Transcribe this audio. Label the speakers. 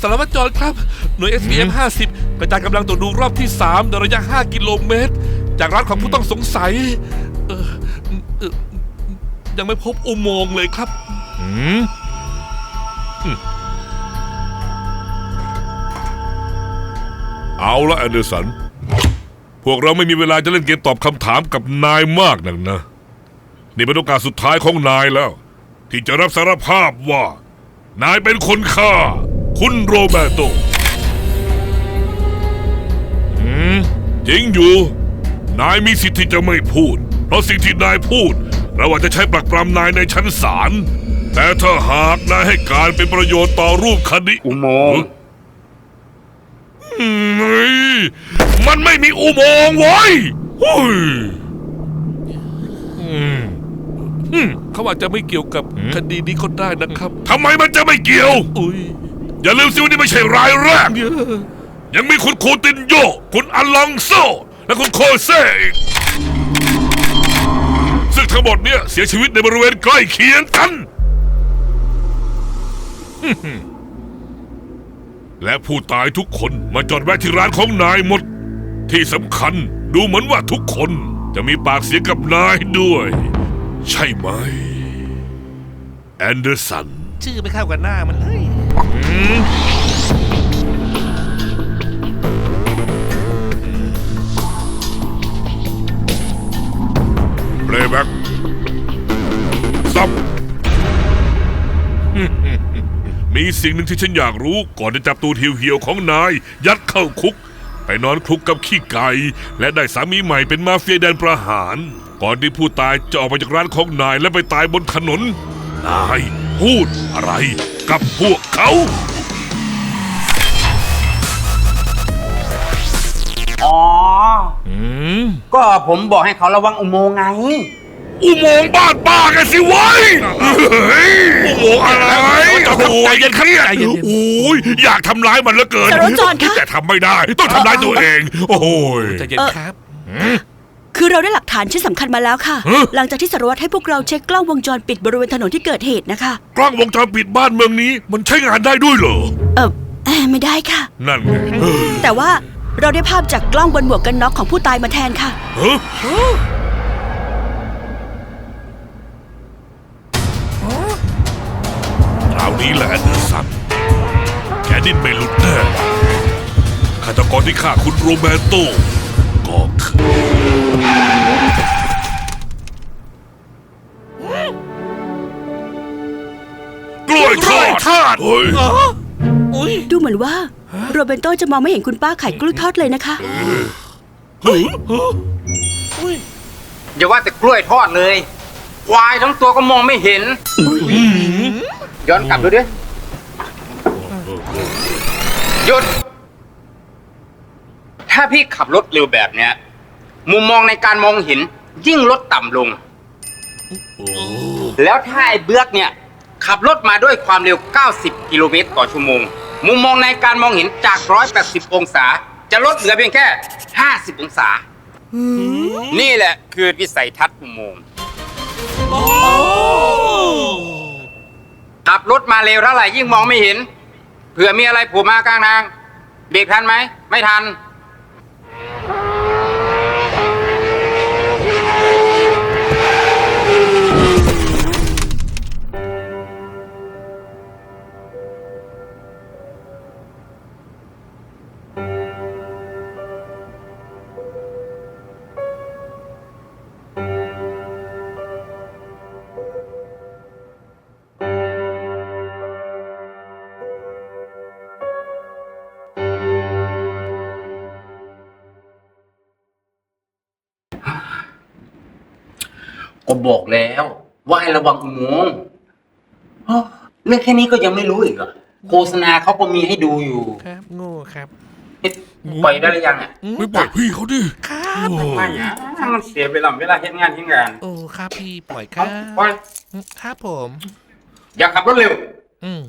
Speaker 1: สารวัตรจอห์นครับ หน่วย SPM 50กระจายกำลังตรวจดูรอบที่ 3 ในระยะ 5 กิโลเมตร จากร้านของผู้ต้องสงสัยเออเออยังไม่พบอุโมงค์เลยครับ
Speaker 2: อืมอืมเอาละแอนเดอร์สัน พวกเราไม่มีเวลาจะเล่นเกมตอบคำถามกับนายมากนักนะ นี่เป็นโอกาสสุดท้ายของนายแล้ว ที่จะรับสารภาพว่า นายเป็นคนฆ่า คุณโรเบร์โต
Speaker 1: อืม
Speaker 2: จริงอยู่ นายมีสิทธิ์ที่จะไม่พูด เพราะสิ่งที่นายพูด เราอาจจะใช้ปรักปรำนายในชั้นศาล แต่ถ้าหากนายให้การเป็นประโยชน์ต่อรูปคดี
Speaker 3: อุโมงค์
Speaker 2: อืมเฮ้ยมันไม่มีอุโมงค์ไว้ยเฮ้ย
Speaker 1: อืมอืมเขาอาจจะไม่เกี่ยวกับคดีนี้ก็ได้นะครับ
Speaker 2: ทำไมมันจะไม่เกี่ยว
Speaker 1: อุ้ย
Speaker 2: อย่าลืมสิว่านี่ไม่ใช่รายแรก
Speaker 1: เยอะ
Speaker 2: ยังมีคุณโคตินโย คุณอัลลองโซ และคุณโคเซ่อีกซึ่งทั้งหมดเนี่ยเสียชีวิตในบริเวณใกล้เคียงกัน และผู้ตายทุกคนมาจอดแวะที่ร้านของนายหมด ที่สำคัญดูเหมือนว่าทุกคนจะมีปากเสียงกับนายด้วย ใช่ไหม แอนเดอร์สัน
Speaker 1: ชื่อไม่เข้ากับหน้ามันเลย
Speaker 2: เพลย์แบ็กซับมีสิ่งหนึ่งที่ฉันอยากรู้ก่อนจะจับตูดเหี่ยวๆของนาย ยัดเข้าคุก ไปนอนคลุกกับขี้ไก่ และได้สามีใหม่เป็นมาเฟียแดนประหาร ก่อนที่ผู้ตายจะออกมาจากร้านของนายและไปตายบนถนนนาย พูดอะไรกับพวกเขา
Speaker 3: อ๋อ
Speaker 1: อืม
Speaker 3: ก็ผมบอกให้เขาระวังอุโมงค์ไง
Speaker 2: อุโมงค์บ้านป้ากันสิไว้ยเฮ้ยอุโมงค์อะไรโอ้โห
Speaker 1: ใจเย็นครับ
Speaker 2: เครียด
Speaker 1: ใจเย็น
Speaker 2: โอ้ยอยากทำร้ายมันเหลือเกิน
Speaker 4: สารวัตรจรคะ
Speaker 2: แต่ทำไม่ได้ ต้องทำร้ายตัวเอง โอ้โหย
Speaker 1: ใจเย็นครับ
Speaker 4: คือเราได้หลักฐานชิ้นสำคัญมาแล้วค่ะ
Speaker 2: ฮะ
Speaker 4: หลังจากที่สารวัตรให้พวกเราเช็คกล้องวงจรปิดบริเวณถนนที่เกิดเหตุนะคะ
Speaker 2: กล้องวงจรปิดบ้านเมืองนี้มันใช้งานได้ด้วยเหรอ
Speaker 4: เออเอ่อไม่ได้ค่ะ
Speaker 2: นั่นไงเออ
Speaker 4: แต่ว่าเราได้ภาพจากกล้องบนหมวกกันน็อกของผู้ตายมาแทนค่ะ
Speaker 2: เฮ้อคราวนี้แหละแอนเดอร์สันแกดิ้นไม่หลุดแน่ฆาตกรที่ฆ่าคุณโรแบร์โตก็คือ กล้วยทอดทอดเฮ้ย
Speaker 1: อุ้ย
Speaker 4: ดูเหมือนว่า โรเบนโตจะมองไม่เห็นคุณป้าขายกล้วยทอดเลยนะคะ
Speaker 1: เฮ้ยอุ้ย
Speaker 3: อย่าว่าแต่กล้วยทอดเลย ควายทั้งตัวก็มองไม่เห็น ย้อนกลับดูดิหยุด ถ้าพี่ขับรถเร็วแบบเนี้ย มุมมองในการมองเห็นยิ่งลดต่ำลง แล้วถ้าไอ้เบือกเนี่ย ขับรถมาด้วยความเร็ว 90 กิโลเมตรต่อชั่วโมง มุมมองในการมองเห็นจาก 180 องศา จะลดเหลือเพียงแค่ 50 องศา นี่แหละคือวิสัยทัศน์อุโมงค์ขับรถมาเร็วเท่าไหร่ยิ่งมองไม่เห็น เผื่อมีอะไรโผล่มากลางทาง เบรกทันไหม ไม่ทัน ก็บอกแล้ว ว่าให้ระวังอุโมงค์อ้าวเรื่องแค่นี้ก็ยังไม่รู้อีกเหรอโฆษณาเขาก็มีให้ดูอยู่
Speaker 1: ครับโง่ครับ
Speaker 3: เอ๊ะปล่อยได้หรือยังอะ
Speaker 2: ไม่ปล่อยพี่เขาดิ
Speaker 1: ครับ
Speaker 3: ไม่อะมันเสียเวลาเวลาเฮ็ดงานที่งาน
Speaker 1: โอ้ครับพี่ปล่อยครั
Speaker 3: เอา
Speaker 1: บ
Speaker 3: ปล่อย
Speaker 1: ครับผม
Speaker 3: อย่าขับรถเร็ว
Speaker 1: อืม